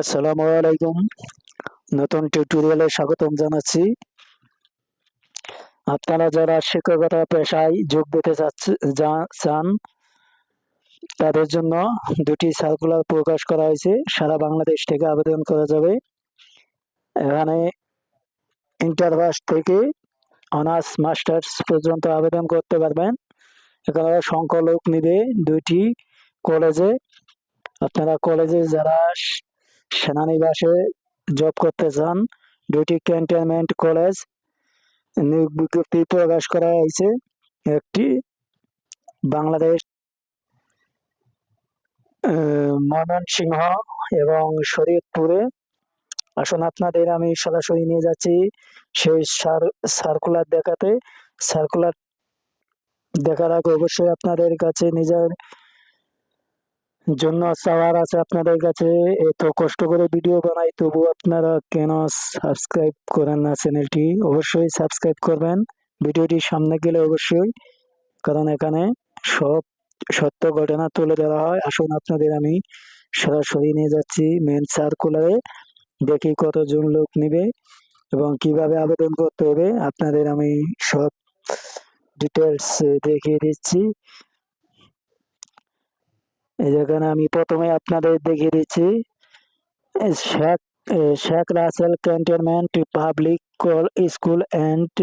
আসসালামু আলাইকুম। নতুন টিউটোরিয়ালে স্বাগতম জানাচ্ছি। আপনারা যারা শিক্ষকতা পেশায় যোগ দিতে চান, তাদের জন্য দুটি সার্কুলার প্রকাশ করা হয়েছে। সারা বাংলাদেশ থেকে আবেদন করা যাবে। এখানে ইন্টারভাস থেকে অনার্স মাস্টার্স পর্যন্ত আবেদন করতে পারবেন। এখানে সংখ্যালোক নিবে দুইটি কলেজে আপনারা কলেজে যারা সেনানিবাসে জব করতে চান দুইটি ক্যান্টনমেন্ট কলেজ নিয়োগ বিজ্ঞপ্তি প্রকাশ করা হয়েছে। একটি বাংলাদেশ ময়মনসিংহ এবং শরীয়তপুরে। আসুন আপনাদের আমি সরাসরি নিয়ে যাচ্ছি সেই সার, সার্কুলার দেখাতে। সার্কুলার দেখার আগে অবশ্যই আপনাদের কাছে নিজের জন্য চাওয়ার আছে আপনাদের কাছে। এত কষ্ট করে ভিডিও বানাই, তবু আপনারা কেন সাবস্ক্রাইব করেন না চ্যানেলটি অবশ্যই সাবস্ক্রাইব করবেন। ভিডিওটি সামনে গেলে অবশ্যই, কারণ এখানে সব সত্য ঘটনা তুলে ধরা হয়। আসুন আপনাদের আমি সরাসরি নিয়ে যাচ্ছি মেন সার্কুলারে দেখি কতজন লোক নেবে এবং কীভাবে আবেদন করতে হবে। আপনাদের আমি সব ডিটেলস দেখিয়ে দিচ্ছি। এই যেখানে আমি প্রথমে আপনাদের দেখিয়ে দিচ্ছি। Sheikh Sheikh Russel cantonment public school and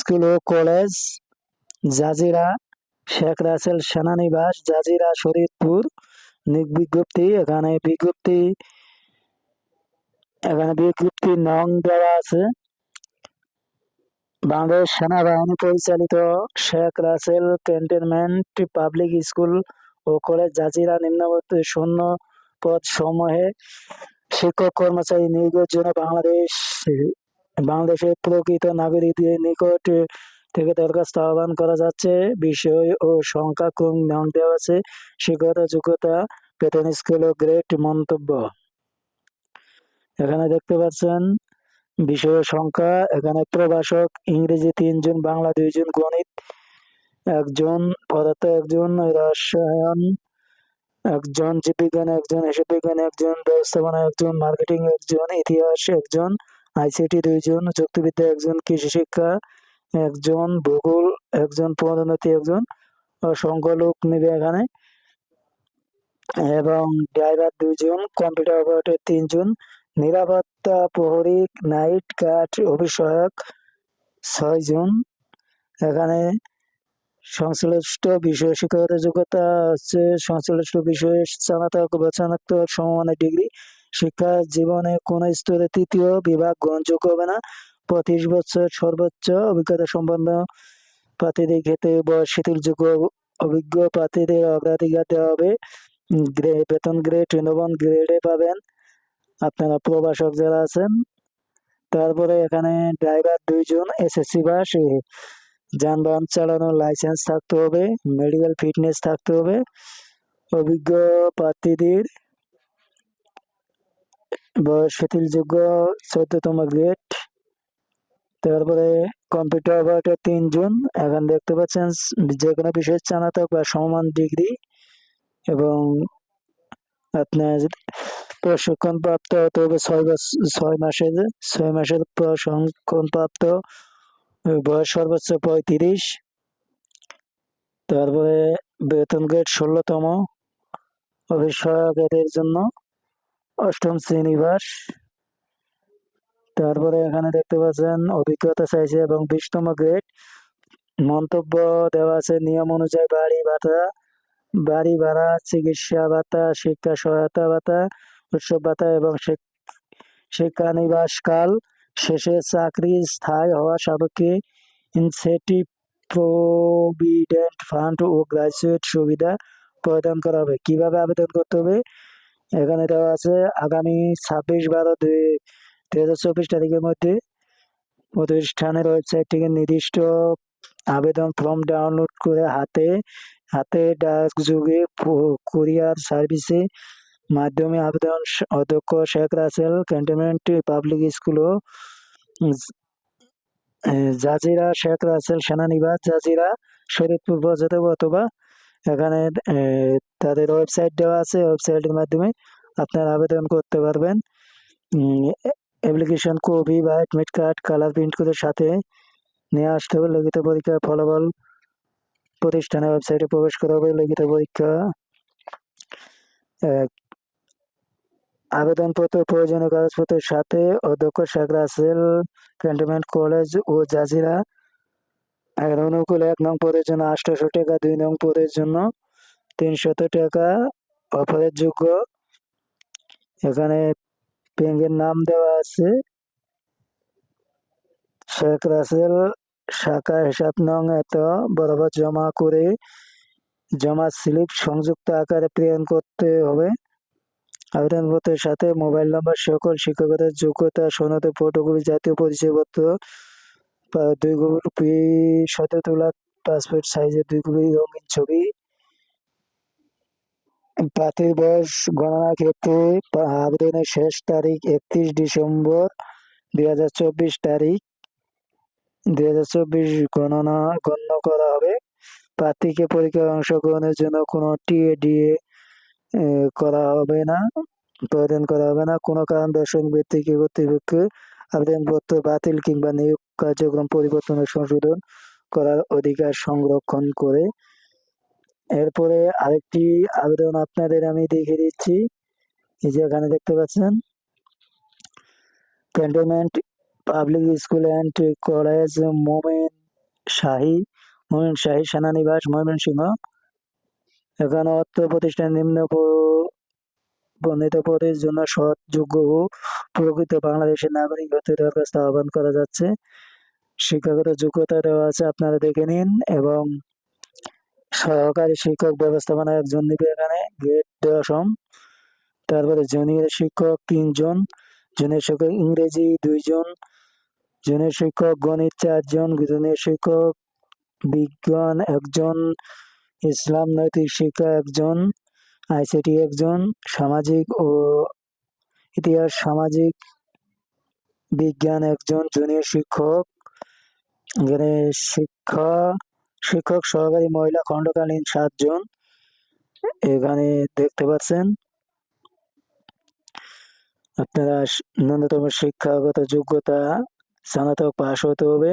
school O college, Jajira Sheikh Russel সেনানিবাস, জাজিরা শরীরপুর বিজ্ঞপ্তি, এখানে বিজ্ঞপ্তি এখানে বিজ্ঞপ্তি নং দেওয়া আছে। বাংলাদেশ সেনাবাহিনী পরিচালিত Sheikh Russel cantonment public school ও কলেজ জাজিরা নিম্নবর্তী শূন্য পদ সমূহে শিক্ষক কর্মচারী নিয়োগের জন্য বাংলাদেশ বাংলাদেশের প্রকৃত নাগরিকদের নিকট থেকে দরখাস্ত আহ্বান করা যাচ্ছে। বিষয় ও সংখ্যা ক্রম নাম দেওয়া আছে। শিক্ষকতা যোগ্যতা বেতন স্কেল ও গ্রেড মন্তব্য। এখানে দেখতে পাচ্ছেন, বিষয় সংখ্যা। এখানে প্রভাষক, ইংরেজি তিনজন, বাংলা দুইজন গণিত একজন পদার্থ একজন রসায়ন একজন জীববিজ্ঞান একজন হিসাব বিজ্ঞান একজন ব্যবস্থাপনা, একজন মার্কেটিং, একজন ইতিহাস, একজন আইসিটি, দুইজন যুক্তিবিদ্যা, একজন কৃষি শিক্ষা, একজন ভূগোল, একজন পদোন্নতি একজন অসংখ্য লোক নেবে এখানে। এবং ড্রাইভার দুইজন, কম্পিউটার অপারেটর তিনজন, নিরাপত্তা প্রহরী, নাইট গার্ড অভিষয়ক ছয়জন। এখানে সংশ্লিষ্ট বিষয়ে শিক্ষাগত যোগ্যতা হচ্ছে সংশ্লিষ্ট বিষয়ে স্নাতক বা স্নাতক সমমানের ডিগ্রি। শিক্ষা জীবনে কোন স্তরে তৃতীয় বিভাগ গ্রহণযোগ্য হবে না। পঁচিশ বছর সর্বোচ্চ অভিজ্ঞতা সম্পন্ন প্রার্থীদের ক্ষেত্রে বয়স শিথিলযোগ্য অভিজ্ঞ প্রার্থীদের অগ্রাধিকার দেওয়া হবে। বেতন গ্রেড নবম গ্রেডে পাবেন আপনারা প্রবাসক যারা আছেন। তারপরে এখানে ড্রাইভার দুইজন এসএসসি বাস যানবাহন চালানোর লাইসেন্স থাকতে হবে মেডিকেল ফিটনেস থাকতে হবে। অভিজ্ঞ প্রার্থীদের বয়স শিথিলযোগ্য চোদ্দতম গ্রেড তারপরে কম্পিউটার অপারেটর তিনজন, এখন দেখতে পাচ্ছেন যে কোনো বিষয়ে স্নাতক বা সমান ডিগ্রি এবং আপনার প্রশিক্ষণ প্রাপ্ত হতে হবে ছয় ছয় মাসের ছয় মাসের প্রশিক্ষণ প্রাপ্ত বয়স সর্বোচ্চ পঁয়ত্রিশ। তারপরে বেতন গ্রেড ষোলোতম। এদের জন্য অষ্টম শ্রেণীবাস তারপরে এখানে দেখতে পাচ্ছেন অভিজ্ঞতা চাইছে এবং বিশতম গ্রেড মন্তব্য দেওয়া আছে, নিয়ম অনুযায়ী বাড়ি ভাতা, বাড়ি ভাড়া, চিকিৎসা ভাতা, শিক্ষা সহায়তা ভাতা, উৎসব ভাতা এবং শিক্ষানিবাসকাল শেষে চাকরি স্থায়ী হওয়া সাপেক্ষে ইনসেটিভ প্রভিডেন্ট ফান্ড ও গ্রাজুয়েট সুবিধা প্রদান করা হবে। কীভাবে আবেদন করতে হবে? এখানে দেওয়া আছে, আগামী ছাব্বিশ বারো দুই দুই হাজার চব্বিশ তারিখের মধ্যে প্রতিষ্ঠানের ওয়েবসাইট থেকে নির্দিষ্ট আবেদন ফর্ম ডাউনলোড করে হাতে হাতে ডাক যুগে কুরিয়ার সার্ভিসে মাধ্যমে আবেদন অধ্যক্ষ Sheikh Russel cantonment public school ও জাজিরা শেখ রাসেল সেনানিবাস জাজিরা শরীরপুর পর্যটক অথবা এখানে তাদের ওয়েবসাইট দেওয়া আছে। ওয়েবসাইটের মাধ্যমে আপনারা আবেদন করতে পারবেন। অ্যাপ্লিকেশন কপি বা অ্যাডমিট কার্ড কালার প্রিন্ট করে সাথে নিয়ে আসতে হবে। লিখিত পরীক্ষার ফলাফল প্রতিষ্ঠানের ওয়েবসাইটে প্রবেশ করা হবে। লিখিত পরীক্ষা আবেদনপত্র, প্রয়োজনীয় কাগজপত্রের সাথে অধ্যক্ষ শেখ রাসেল ক্যান্টনমেন্ট কলেজ ও জাজিরা এর অনুকূলে এক নং পদের জন্য আটশোশো টাকা, দুই নং পদের জন্য তিনশত টাকা অফারের যোগ্য এখানে ব্যাংকের নাম দেওয়া আছে। শেখ রাসেল শাখা হিসাব নং এত বরাবর জমা করে জমা স্লিপ সংযুক্ত আকারে প্রেরণ করতে হবে। আবেদনপত্রের সাথে মোবাইল নম্বর, সকল শিক্ষকতার যোগ্যতা, সনদে, ফটোকপি, জাতীয় পরিচয়পত্র দুই কপি সাথে তোলা পাসপোর্ট সাইজের দুই কপি রঙিন ছবি, প্রার্থীর বয়স, গণনার ক্ষেত্রে আবেদনের শেষ তারিখ একত্রিশ ডিসেম্বর দুই হাজার চব্বিশ তারিখ। দুই হাজার চব্বিশ গণনা, গণ্য করা হবে। প্রার্থীকে পরীক্ষায় অংশগ্রহণের জন্য কোনো টিএ ডিএ করা হবে না প্রদান করা হবে না। কোনো কারণ দর্শক ব্যক্তিকে কর্তৃপক্ষে আবেদনপত্র বাতিল কিংবা নিয়োগ কার্যক্রম পরিবর্তন ও সংশোধন করার অধিকার সংরক্ষণ করে। এরপরে আরেকটি আবেদন আপনাদের আমি দেখে দিচ্ছি। যে এখানে দেখতে পাচ্ছেন, cantonment public school and college Momen Shahi Momen Shahi সেনানিবাস Mymensingh এখানে অর্থ প্রতিষ্ঠান নিম্ন বর্ণিত পদের জন্য সৎ যোগ্য ও প্রকৃত বাংলাদেশের নাগরিক হতে দরখাস্ত আহ্বান করা যাচ্ছে। শিক্ষাগত যোগ্যতা দেওয়া আছে, আপনারা দেখে নিন এবং সহকারী শিক্ষক ব্যবস্থাপনা একজন নিবে এখানে, গ্রেড দশম তারপরে জুনিয়র শিক্ষক তিনজন, জুনিয়র শিক্ষক ইংরেজি দুইজন, জুনিয়র শিক্ষক গণিত চারজন, জুনিয়র শিক্ষক বিজ্ঞান একজন ইসলাম নৈতিক শিক্ষা একজন, আইসিটি একজন, সামাজিক ও ইতিহাস সামাজিক বিজ্ঞান একজন জুনিয়র শিক্ষক। এখানে শিক্ষা, শিক্ষক সহকারী মহিলা খণ্ডকালীন সাতজন এখানে দেখতে পাচ্ছেন, আপনারা ন্যূনতম শিক্ষাগত যোগ্যতা স্নাতক পাশ হতে হবে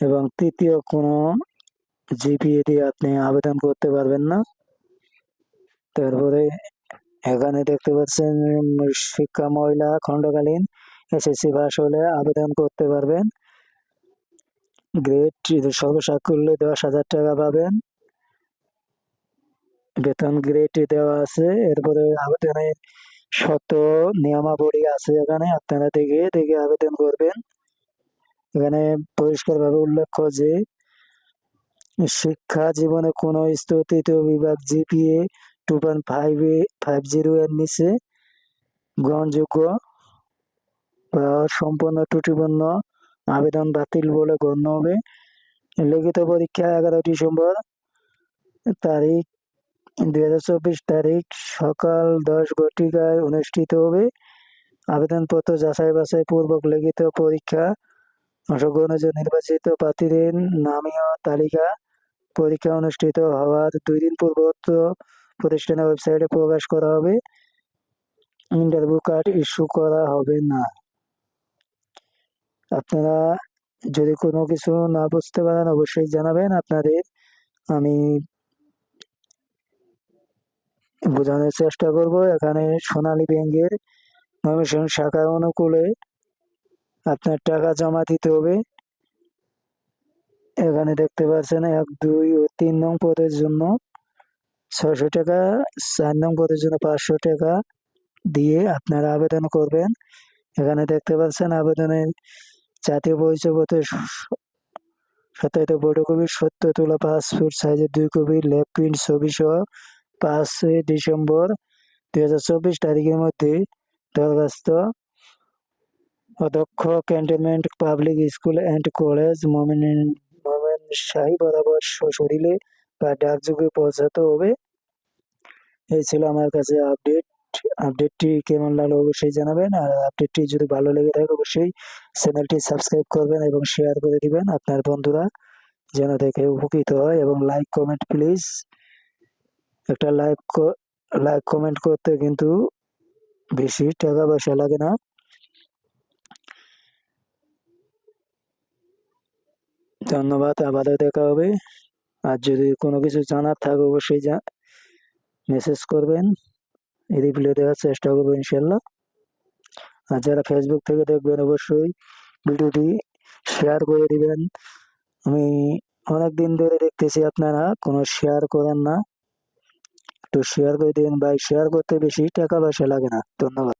এবং তৃতীয় কোনো জিপিএ দিয়ে আপনি আবেদন করতে পারবেন না। তারপরে এখানে দেখতে পাচ্ছেন, শিক্ষা মহিলা খণ্ডকালীন এসএসসি পাস হলে আবেদন করতে পারবেন। গ্রেড সর্বসাকুল্যে দশ হাজার টাকা পাবেন। বেতন গ্রেড দেওয়া আছে। এরপরে আবেদনের শত নিয়মাবলী আছে এখানে। আপনারা দেখে দেখে আবেদন করবেন। এখানে পরিষ্কারভাবে উল্লেখ্য যে শিক্ষা জীবনে কোনো স্তর বিভাগ GPA two point five five এর নিচে গ্রহণযোগ্য। বা সম্পূর্ণ ত্রুটিপূর্ণ আবেদন বাতিল বলে গণ্য হবে। লিখিত পরীক্ষা এগারো ডিসেম্বর তারিখ দুই হাজার চব্বিশ তারিখ সকাল দশ ঘটিকায় অনুষ্ঠিত হবে। আবেদনপত্র যাচাই বাছাই পূর্বক লিখিত পরীক্ষা অংশগ্রহণের জন্য নির্বাচিত প্রার্থীদের নামীয় তালিকা পরীক্ষা অনুষ্ঠিত হওয়ার দুই দিন পূর্বত প্রতিষ্ঠানের ওয়েবসাইটে প্রকাশ করা হবে। ইন্টারভিউ কার্ড ইস্যু করা হবে না। আপনারা যদি কোনো কিছু না বুঝতে পারেন, অবশ্যই জানাবেন। আপনাদের আমি বোঝানোর চেষ্টা করব। এখানে সোনালী ব্যাংকের ময়মনসিংহ শাখা অনুকূলে আপনার টাকা জমা দিতে হবে। এখানে দেখতে পাচ্ছেন এক, দুই ও তিন নং পদের জন্য ছয়শো টাকা, চার নং পদের জন্য পাঁচশো টাকা দিয়ে আপনারা আবেদন করবেন। এখানে দেখতে পাচ্ছেন আবেদনের জাতীয় পরিচয়পত্র সত্যায়িত ফটোকপি সত্য তোলা পাসপোর্ট সাইজের দুই কপি লেফট প্রিন্ট ছবি সহ পাঁচই ডিসেম্বর দুই হাজার চব্বিশ তারিখের মধ্যে দরখাস্ত। অধ্যক্ষ cantonment public school and college Momen Shahi বরাবর সশরীরে বা ডাকযোগে পৌঁছাতে হবে। এই ছিল আমার কাছে আপডেট আপডেটটি কেমন লাগল অবশ্যই জানাবেন। আর আপডেটটি যদি ভালো লেগে থাকে অবশ্যই চ্যানেলটি সাবস্ক্রাইব করবেন এবং শেয়ার করে দিবেন আপনার বন্ধুরা, যেন দেখে উপকৃত হয়। এবং লাইক কমেন্ট প্লিজ একটা লাইক লাইক কমেন্ট করতে কিন্তু বেশি টাকা পয়সা লাগে না। ধন্যবাদ, আবারও দেখা হবে। আর যদি কোনো কিছু জানার থাকে, অবশ্যই যা মেসেজ করবেন। রিপ্লাই দেওয়ার চেষ্টা করব, ইনশাল্লাহ। আর যারা ফেসবুক থেকে দেখবেন, অবশ্যই ভিডিওটি শেয়ার করে দিবেন। আমি অনেক দিন ধরে দেখতেছি আপনারা, কোনো শেয়ার করেন না। একটু শেয়ার করে দিবেন ভাই শেয়ার করতে বেশি টাকা পয়সা লাগে না। ধন্যবাদ।